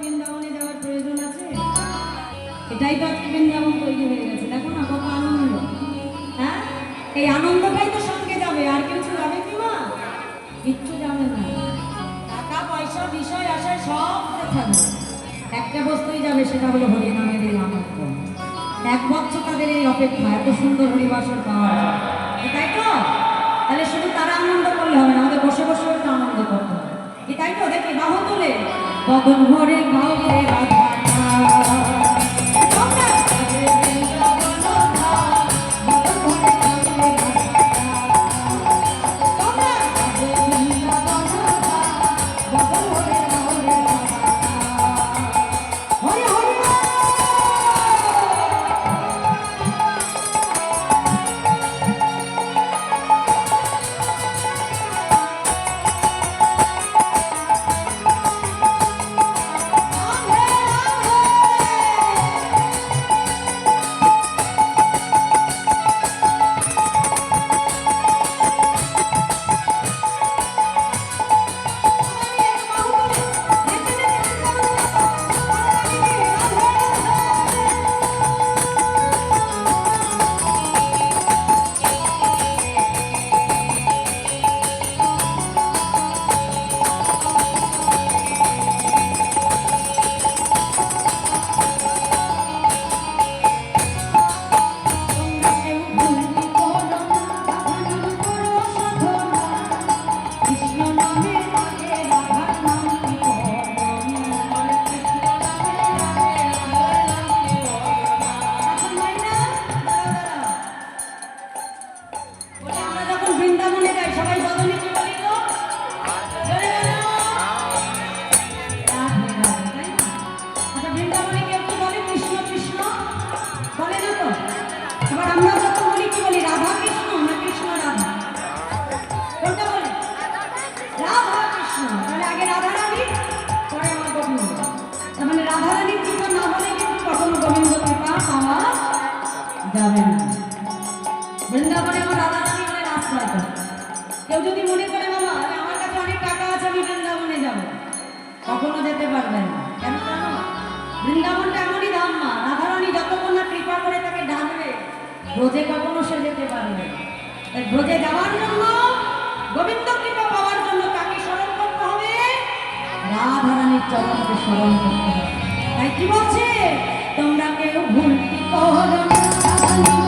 বৃন্দাবনে যাওয়ার প্রয়োজন আছে এটাই তো আজকে বৃন্দাবন তৈরি হয়ে গেছে দেখো না এই আনন্দটাই তো সঙ্গে যাবে আর কিছু যাবে কি মা কিচ্ছু যাবে না টাকা পয়সা বিষয় আশায় সব থাকবে একটা বস্তুই যাবে সেটা হলো হরিনামের এই আনন্দ এক বছর তাদের এই অপেক্ষা, এত সুন্দর হরিবাসন পাওয়া তাই তো? তাহলে শুধু তারা আনন্দ করলে হবে না, আমাদের বসে বসে একটু আনন্দ করতে হবে। এটাই তো? দেখি বাহু তুলে। গগন ভরে গাও রে আগে রাধা পরে আমার গোবিন্দ। তার মানে রাধা কৃপা না হলে কিন্তু কখনো গোবিন্দ কৃপা পাওয়া যাবে না। বৃন্দাবনে আমার রাধা রানী আশ্রয় কেউ যদি মনে করে যে আমার কাছে অনেক টাকা আছে, আমি বৃন্দাবনে যাব। কখনো যেতে পারবে না। কেন? বৃন্দাবনটা এমনই ধাম মা। রাধারানী যতক্ষণ না কৃপা করে তাকে ডাকবে, ব্রজে কখনো সে যেতে পারবে ব্রজে যাওয়ার তাই কি বলছে? তোমরা কেউ ভুলটি করো না।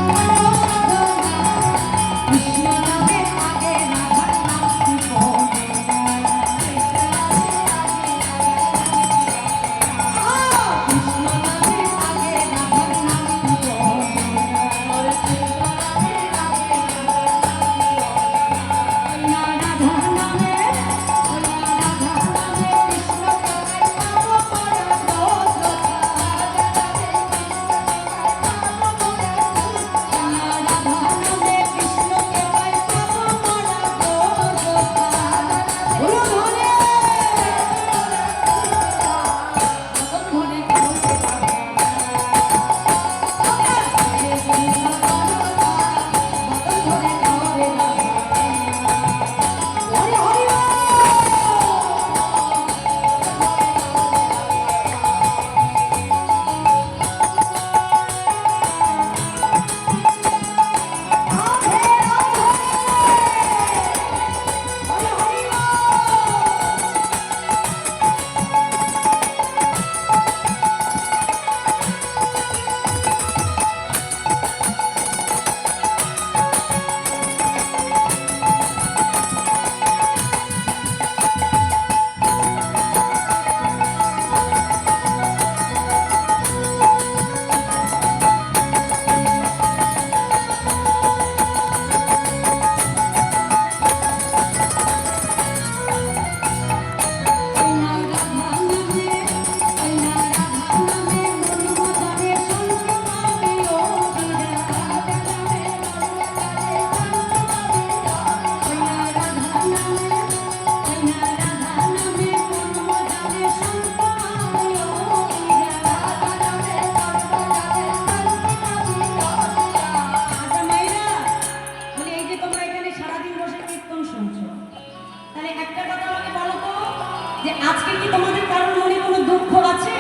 আজকে কি তোমাদের কারোর মনে কোনো দুঃখ আছে?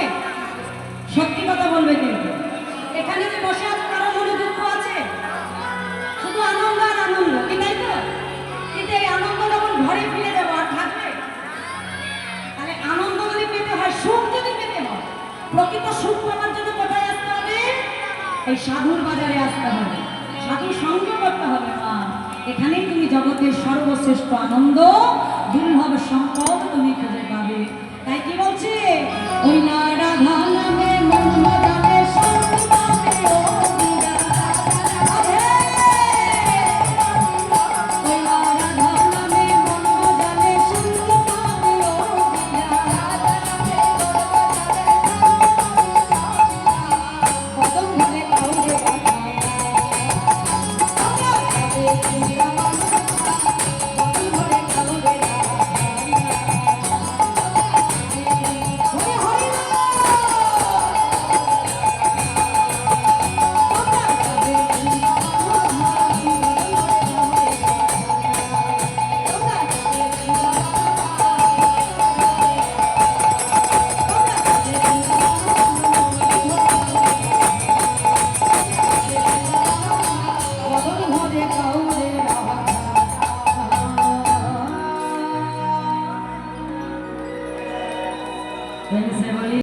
সত্যি কথা বলবে কিন্তু এখানে যে বসে আছো কারও মনে দুঃখ আছে? শুধু আনন্দ আর আনন্দ, কি তাই তো? কিন্তু এই আনন্দ যখন ঘরে ফিরে যাব আর থাকবে? তাহলে আনন্দ যদি পেতে হয়, সুখ যদি পেতে হয়, প্রকৃত সুখ পাওয়ার জন্য কোথায় আসতে হবে? এই সাধুর বাজারে আসতে হবে। সাধুর সঙ্গে করতে হবে, মা। এখানেই তুমি জগতের সর্বশ্রেষ্ঠ আনন্দ দুর্লভ সম্পদ তুমি খুঁজে পাবে। তাই কি বলছে? ওই না